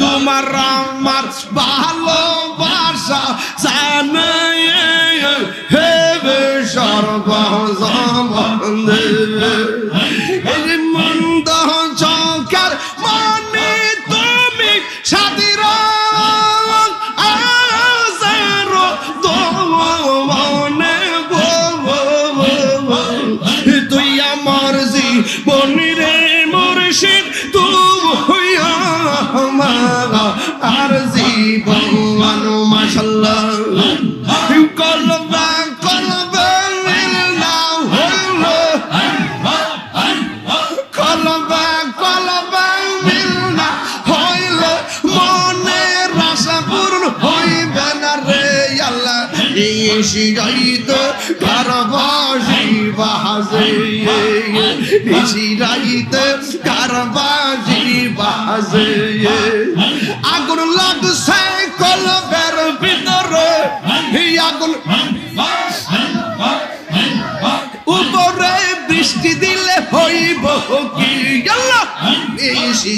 তোমার আমার ভালোবাসা জানে হেবে সর্বজমন্দে জীবন মাশাল্লাহ কলবা কলবা হলো কলবা কলবা মিলনা হইল মনের আশা পূর্ণ হইবে না রে আল্লাহ। ইসি গাইত কারবাসি বাজে ইসি গাইত কারবাসি বাজে হইব কি? বেশি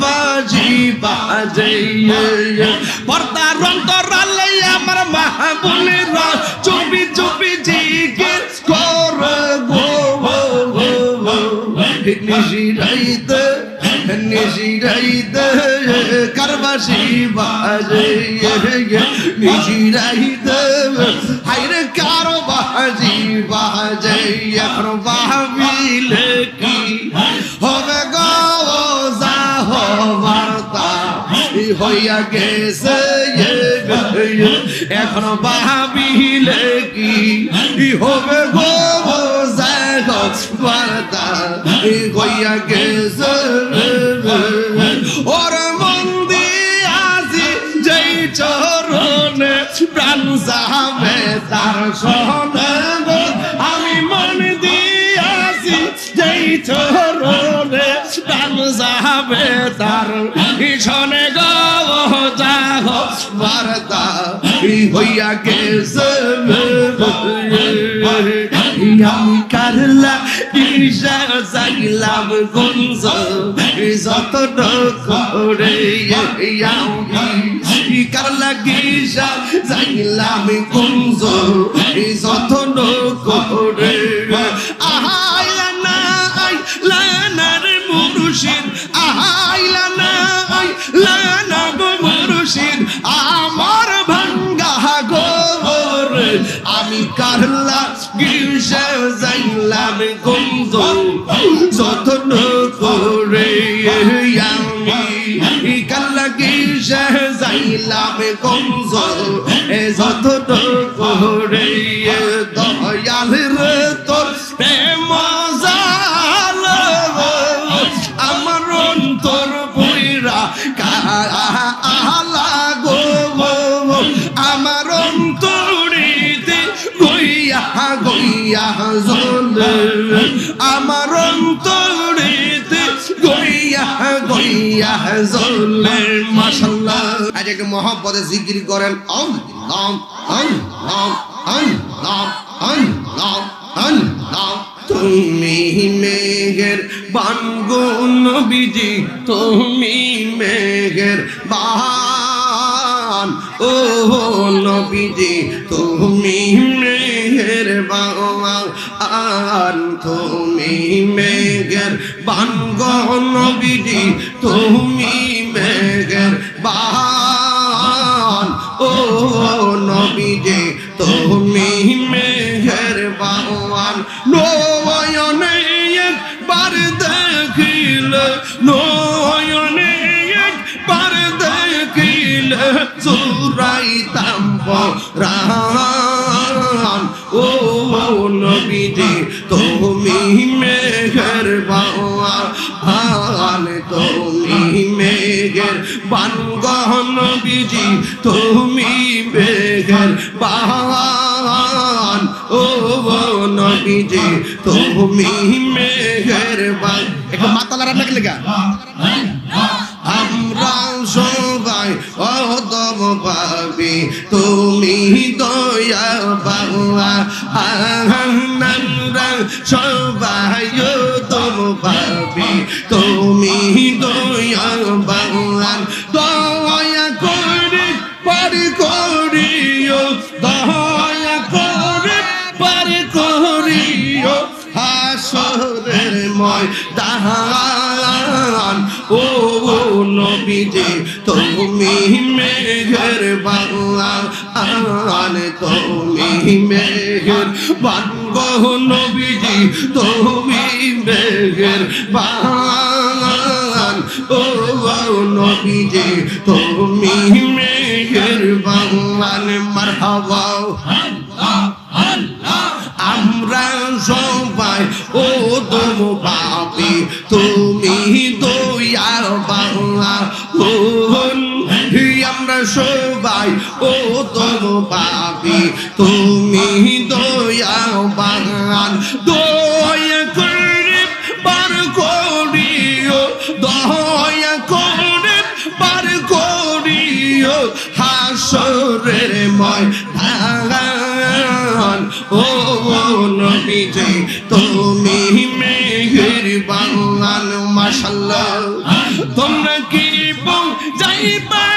বাজে বাজে। পর্দার অন্তরালে আমার মাহবুলেরা চুপি চুপি জিজ্ঞেস করে গো নিশিরাইতে নিশিরাইতে কারবাসি বাজে নিশিরাইতে হাইরে কারবাসি বাজে এখন বাহাবিলে কি হবে গো হবার্তা হইয়া গেছে এখন বাহাবিলে কি হবে গো বার্তা হইয়া গেছে ওর মন্দি আজি যেই চরণে প্রাণ যাবে, তার গো। আমি মন দিয়াছি যেই চরণে প্রাণ যাবে, তার সনে গো। যাহ। বার্তা হইয়া গেছে আমি কারলা যাইলাম গঞ্জ যত করে আমি কারলা গিসা যাইলাম গঞ্জ যত করে কারলা গিসা যাইলাম গঞ্জ যতন করে আমি কারলা গিসা যাইলাম গঞ্জ যতন করে জলে মাশাল্লাহ আজকে মহব্বতে জিকির করেন অম নাম অম নাম অম নাম অম নাম অম নাম তুমি মেঘের বানগো নবীজি, তুমি মেঘের বান। ও নবীজি, তুমি মেঘের বান। তুমি মেঘের বানগো নবীজি তুমি মেঘের বান গহন বিজি তুমি মেঘের বান ও নবীজি তুমি মেঘের বান একটু মাতালার আপনাকে লেগা? আমরা সবাই অদম পাবি তুমি দয়া বাবা সবাই পার করিও, দয়া করে পার করিও, হাসরের ময় দাহান ও নবীজি, তুমি মেঘের বাংলান তুমি মেঘের বাঙ্গ নবীজি, তুমি মেঘের বাংলান ও নবীজি, তুমি মারহাবা আমরা সবাই ও পাপি তুমি দয়া বাংলা ও আমরা সবাই ও পাপি তুমি দয়া বাংলান দয়া করে বার করিও, দয়া করে বার করিও হাসরের ময় ধাগান ও নবীজি তুমি মেঘের বাংলান মাসাল্লাহ তোমরা কি বল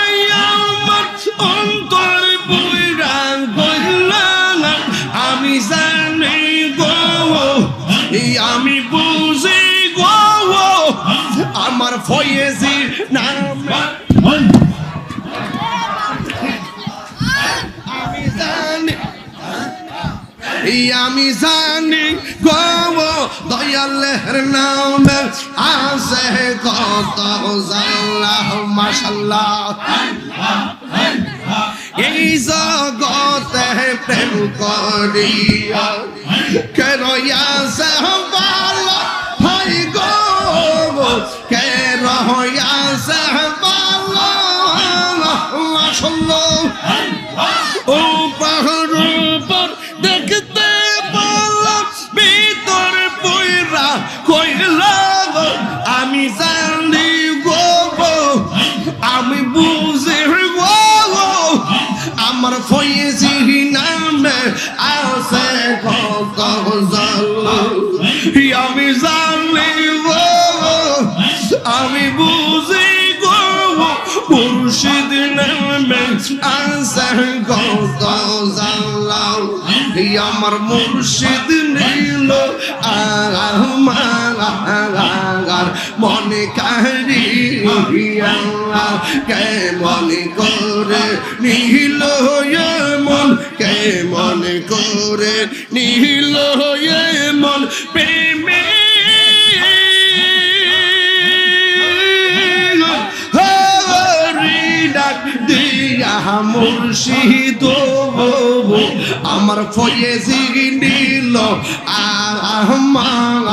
আমি জানি গো দয়ালের নামে আছে কত জাল্লাহ মাশাল্লাহ। এই জগতে প্রেম করিয়া কেন আছে ভালো হয় গো কেন আছে ভালো, মাশাল্লাহ। আমার ফয়েজি নামে আছে কত জল আমি জানি গো আমি বুঝি গো মুর্শিদ নামে আছে কত জানলাম আমার মুর্শিদ নীল আমার মনে কারি কে মনে করে নীল মন, কে মনে করে নীল মন, প্রেমে দিয়া মুর্শিদ আমার ফয়েজি নিল আমার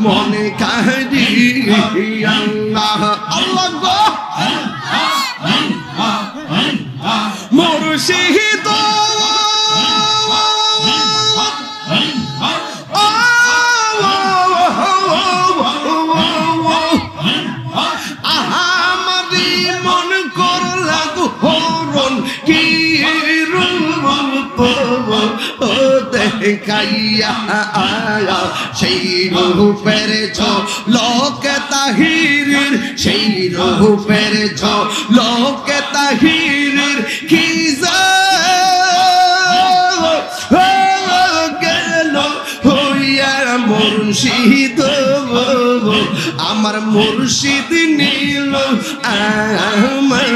মনে কাহি আল্লাহ। গো মুর্শিদ ও দেখাইয়া আয়া, সেই রূপের ছ লোকে তাহিরির, সেই রূপের ছ লোকে তাহিরির কি গেল হইয়া মুর্শিদ মুর্শিদ নীল আমার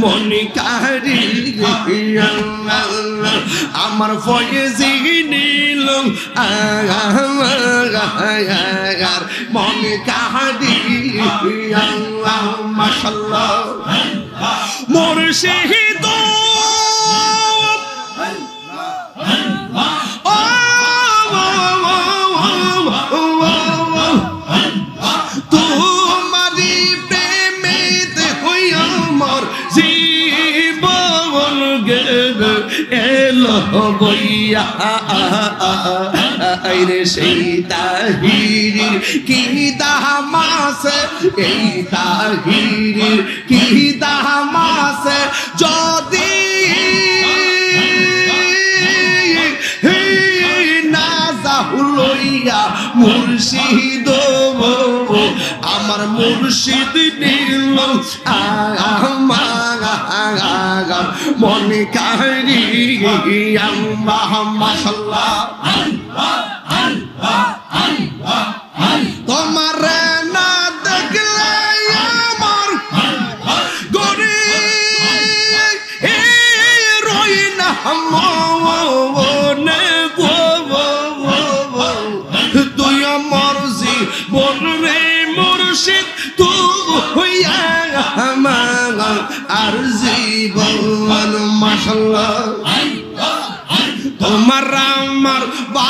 মনি কারি আমার ফয়েজি নীল আমার মনি কারি মাশাল্লাহ মুর্শিদ বইয়া রে সেই তাহিরির কি দামাস এই তাহিরির কি দামাস যদি না যাহুলইয়া মুর্শিদ আমার মুর্শিদ নীল আমার মনে কারি আল্লাহ মাশাল্লাহ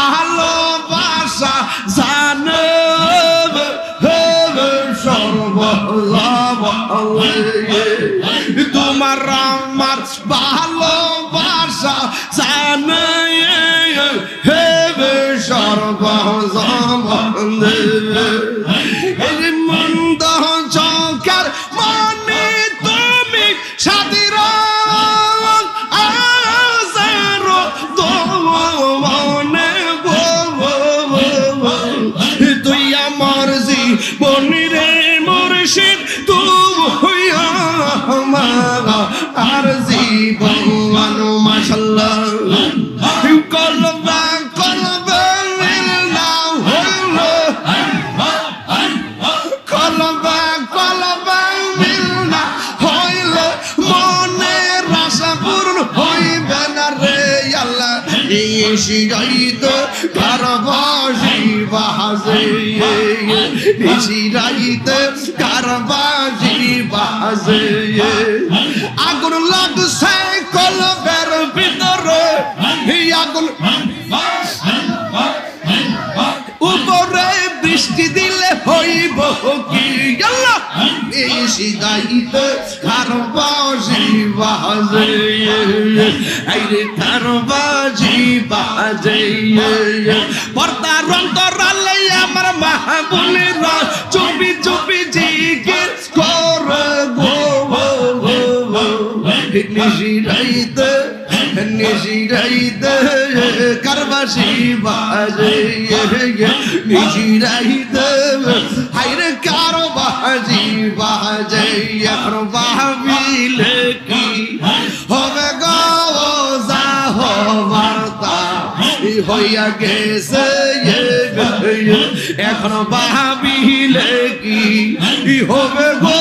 আমার আর জীবন মাশাল্লাহ। কলবা কলবা নাও হলো কলবা কলবা বাজে। ইসি গাইত কারবাসি বাজে। আগুন লাগছে কলবের ভিতরে। আগুন উপরে বৃষ্টি দিলে হইব কি? আল্লাহ গাইতে কারবাজি বাজে। এই রে কারবাজি বাজে। পর্দার অন্তরালে আমার মাহবুলেরা চুপি চুপি জিজ্ঞেস করে গো নিশিরাইতে নিশিরাইতে কারবাসি বাজে। নিশিরাইতে, হাইরে কারবাসি হইয়া গেছে এখন বাবিলে কি হবে গো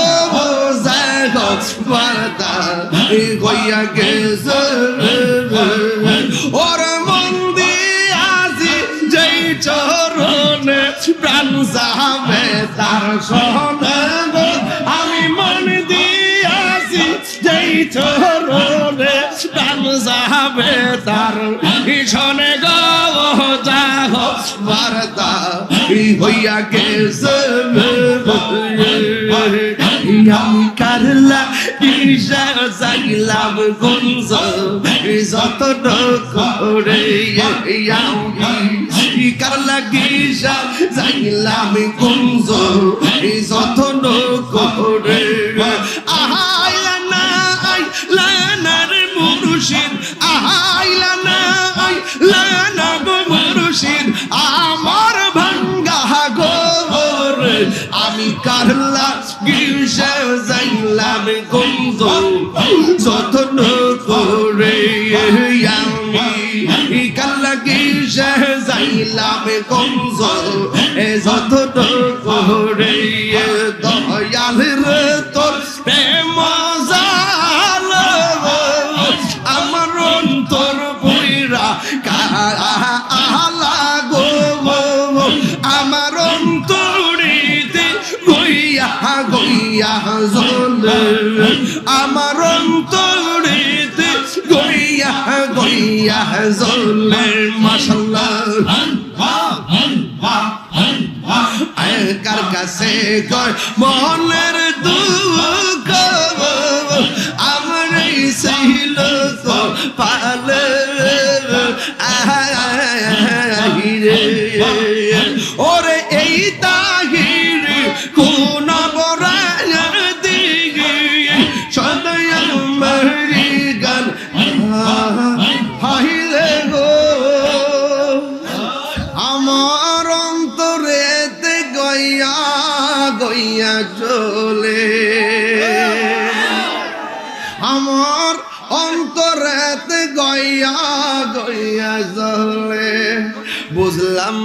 বার্তা? হইয়া গেছে ওর মন্দি আজি যেই চরণে প্রাণ যাবে, তার গো। আমি মন দিয়াছি যেই চরণে প্রাণ যাবে, তার সনে গো হইয়া গেছে আমি কারলা ইসা যাইলাম গুঞ্জ। যত করে আমি কারলা গিসা যাইলাম গুঞ্জ। যত করে গিসে যাইলাম গন্ধ যতন করে আমি কারলা গিসে যাইলাম গন্ধ যতন করে দয়াল রে তোর প্রেম জাল জল পালে আমার অন্তরিতে গইয়া গইয়া জ্বলে মাশাল্লাহ কার কাছে কয় মনের দুঃখ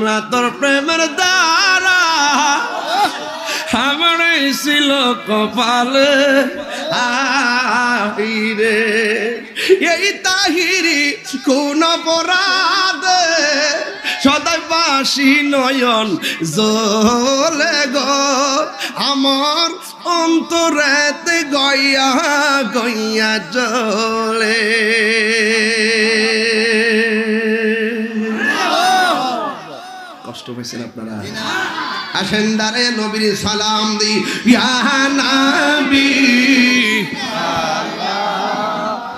না তোর প্রেমের দ্বারা। আমার ছিল কপালে আহিরে এই তাহিরি কোন অপরাধে সদাই বাসি নয়ন জলে গ। আমার অন্তরেতে গইয়া গইয়া জলে কষ্ট পেয়েছেন আপনারা? আসেন দারে নবীর সালাম দি ইয়া নবী।